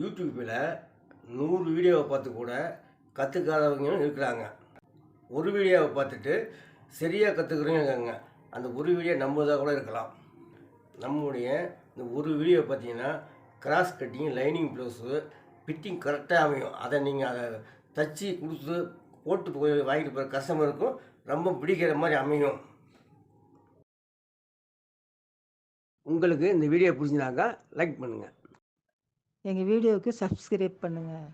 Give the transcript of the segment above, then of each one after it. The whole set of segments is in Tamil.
யூடியூப்பில் நூறு வீடியோவை பார்த்து கூட கற்றுக்காதவங்களும் இருக்கிறாங்க. ஒரு வீடியோவை பார்த்துட்டு சரியாக கற்றுக்குறவங்க இருக்காங்க. அந்த ஒரு வீடியோ நம்மதாக கூட இருக்கலாம். நம்முடைய இந்த ஒரு வீடியோ பார்த்தீங்கன்னா cross cutting lining blouse fitting கரெக்டாக அமையும். அதை நீங்கள் அதை தச்சு கொடுத்து போட்டு போய் வாங்கிட்டு போகிற கஸ்டமருக்கும் ரொம்ப பிடிக்கிற மாதிரி அமையும். உங்களுக்கு இந்த வீடியோ பிடிச்சினாக்கா லைக் பண்ணுங்கள் எங்கள் வீடியோவுக்கு சப்ஸ்கிரைப் பண்ணுங்கள்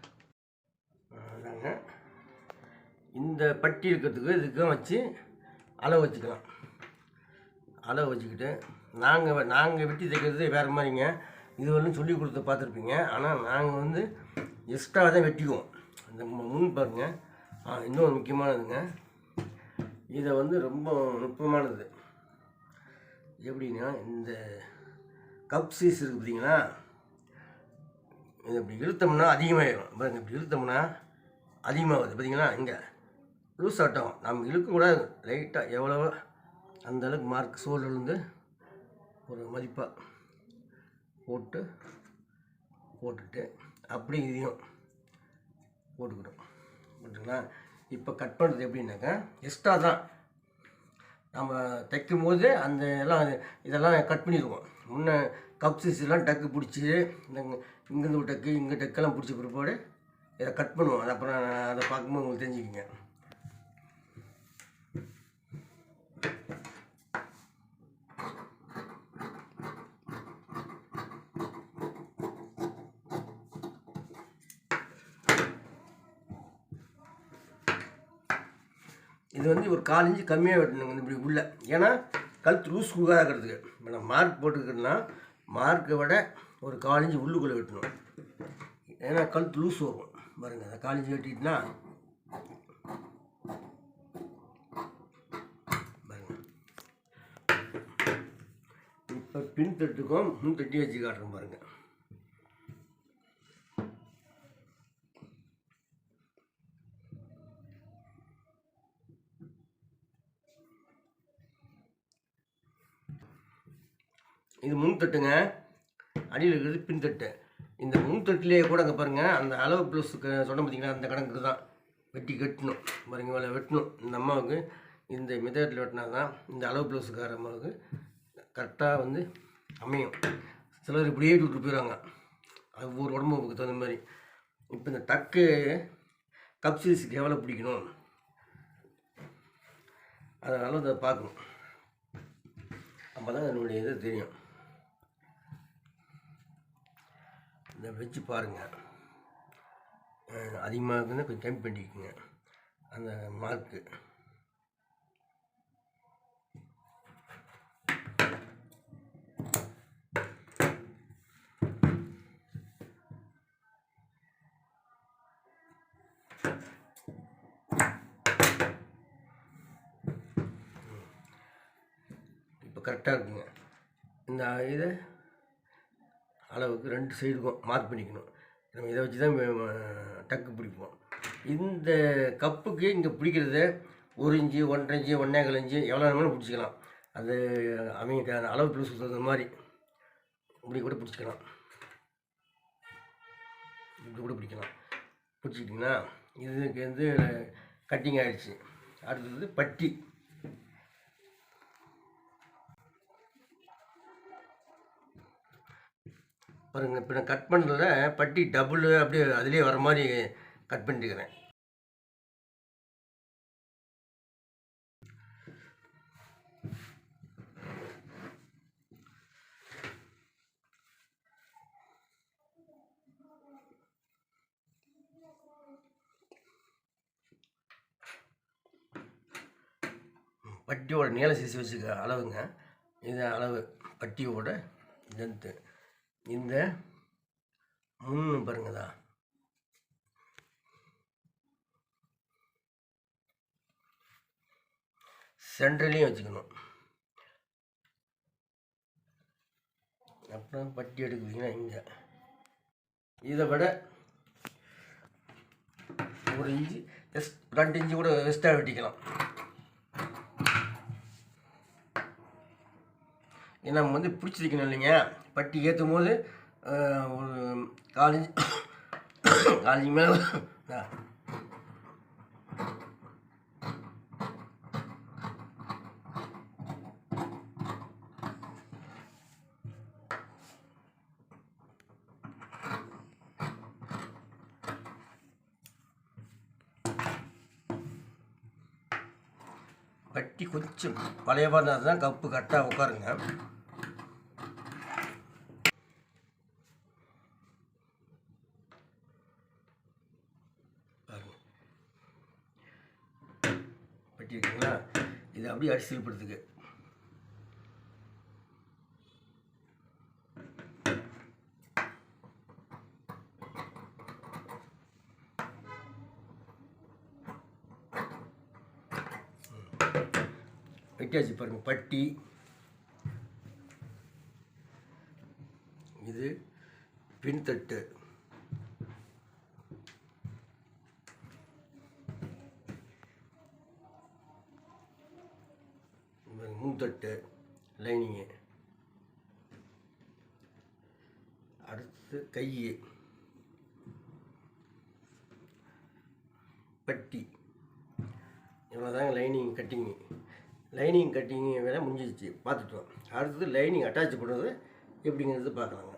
இந்த பட்டி இருக்கிறதுக்கு இதுக்கும் வச்சு அளவு வச்சுக்கலாம். அளவு வச்சுக்கிட்டு நாங்கள் நாங்கள் வெட்டி தைக்கிறது வேறு மாதிரிங்க. இது வரலும் சொல்லி கொடுத்து பார்த்துருப்பீங்க. ஆனால் நாங்கள் வந்து எக்ஸ்ட்ரா தான் வெட்டிக்குவோம். இந்த முன் பாருங்கள் ஆ, இன்னொரு முக்கியமானதுங்க. இதை வந்து ரொம்ப நுட்பமானது. எப்படின்னா இந்த கப் சீஸ் இருக்குது பார்த்தீங்களா? இது இப்படி இழுத்தோம்னா அதிகமாகிடும் பாருங்க இப்படி இழுத்தோம்னா அதிகமாகுது. பார்த்தீங்களா இங்கே. லூஸ் ஆட்டம். நம்ம இழுக்கக்கூடாது. லைட்டாக எவ்வளவோ அந்தளவுக்கு மார்க் சோல்லேருந்து ஒரு மதிப்பாக போட்டு போட்டுட்டு அப்படி இதையும் போட்டுக்கிட்டோம். போட்டுங்களா இப்போ கட் பண்ணுறது எப்படின்னாக்கா எக்ஸ்ட்ரா தான். நம்ம தைக்கும் போது அந்த எல்லாம் இதெல்லாம் கட் பண்ணிடுவோம் முன்ன கப் எல்லாம் டக்கு பிடிச்சி இந்த இங்கேருந்து ஒரு டக்கு இங்கே டக்கெல்லாம் பிடிச்ச பிற்பாடு இதை கட் பண்ணுவோம். அது அப்புறம் நான் அதை பார்க்கும்போது உங்களுக்கு தெரிஞ்சுக்கிங்க. இது வந்து ஒரு கால் இன்ச்சு கம்மியாக வெட்டணுங்க இந்த இப்படி உள்ள. ஏன்னா கழுத்து லூஸ் குகாக இருக்கிறதுக்கு. இப்போ நான் மார்க் போட்டுக்கிறேன்னா மார்க்கை விட ஒரு கால் உள்ளுக்குள்ளே வெட்டணும் ஏன்னா கழுத்து லூஸ் வரும். பாருங்க அந்த கால் இன்ச்சு வெட்டிட்டுனா பாருங்க. இப்போ பின் தட்டுக்கும் முன் தட்டி வச்சு காட்டுறோம் பாருங்க. இது முன் தட்டுங்க. அடியில் இருக்கிறது பின் தட்டு இந்த முன் தட்டிலேயே கூட அங்கே பாருங்கள் அந்த அளவு ப்ளவுஸுக்கு சொன்ன பார்த்தீங்கன்னா அந்த கணக்கு தான். வெட்டி கட்டணும். பாருங்க வேலை வெட்டணும். இந்த அம்மாவுக்கு இந்த மெத்தடில் வெட்டினா தான் இந்த அளவு ப்ளவுஸுக்கார அம்மாவுக்கு கரெக்டாக வந்து அமையும். சிலர் இப்படியே விட்டு போயிடுவாங்க. அது ஒவ்வொரு உடம்புக்கு தகுந்த மாதிரி. இப்போ இந்த டக்கு கப் சீரிஸுக்கு எவ்வளோ பிடிக்கணும்? அதனால் அதை பார்க்கணும். அப்போ தான் என்னுடைய இது தெரியும். இதை வச்சு பாருங்கள் அதிகமாக இருக்குன்னா கொஞ்சம் கம்மி பண்ணிக்கோங்க. அந்த மார்க்கு இப்போ கரெக்டாக இருக்குங்க. இந்த இதை அளவுக்கு ரெண்டு சைடுக்கும் மார்க் பண்ணிக்கணும். நம்ம இதை வச்சு தான் டக்கு பிடிப்போம். இந்த கப்புக்கு இங்கே பிடிக்கிறத ஒரு இன்ச்சு ஒன்றரை இன்ச்சு ஒன்றேகால் இஞ்சி எவ்வளோ வேணாலும் பிடிச்சிக்கலாம். அது அவங்க அந்த அளவு ப்ளஸ் தகுந்த மாதிரி இப்படி கூட பிடிச்சிக்கலாம். இப்படி கூட பிடிக்கலாம். பிடிச்சிக்கிட்டிங்கன்னா இதுக்கு வந்து கட்டிங் ஆகிடுச்சு அடுத்தது பட்டி. பாருங்கள் இப்போ நான் கட் பண்ணுறத பட்டி டபுள் அப்படியே அதுலேயே வர மாதிரி கட் பண்ணிட்டுக்கிறேன் பட்டியோட நீள சிசி வச்சுக்க அளவுங்க. இது அளவு பட்டியோட லென்த்து இந்த முன்னு பாருங்கதா சென்ட்ரலையும் வச்சுக்கணும். அப்புறம் பட்டி எடுக்குவீங்கன்னா இங்கே. இதை விட ஒரு இஞ்சி எஸ் ரெண்டு இஞ்சி கூட எக்ஸ்ட்ரா வெட்டிக்கலாம். நம்ம வந்து பிடிச்சிருக்கணும் இல்லைங்க. பட்டி ஏற்றும் போது ஒரு காலேஜ் காலேஜ் மேலே பட்டி கொஞ்சம் பழைய பாருந்தா தான் கப்பு கரெக்டாக உட்காருங்க. பட்டி இருக்குங்களா இது அப்படியே அடிச்சு திருப்படுறதுக்கு. வெட்டியாச்சு பாருங்கள் பட்டி. இது பின்தட்டு. இது லைனிங்கு. அடுத்து கை பட்டி. இவ்வளோதாங்க லைனிங் கட்டிங்கு. லைனிங் கட்டிங்கு வேலை முடிஞ்சிச்சு பார்த்துட்டோம் அடுத்தது லைனிங் அட்டாச் பண்ணுறது எப்படிங்கிறது பார்க்கலாங்க.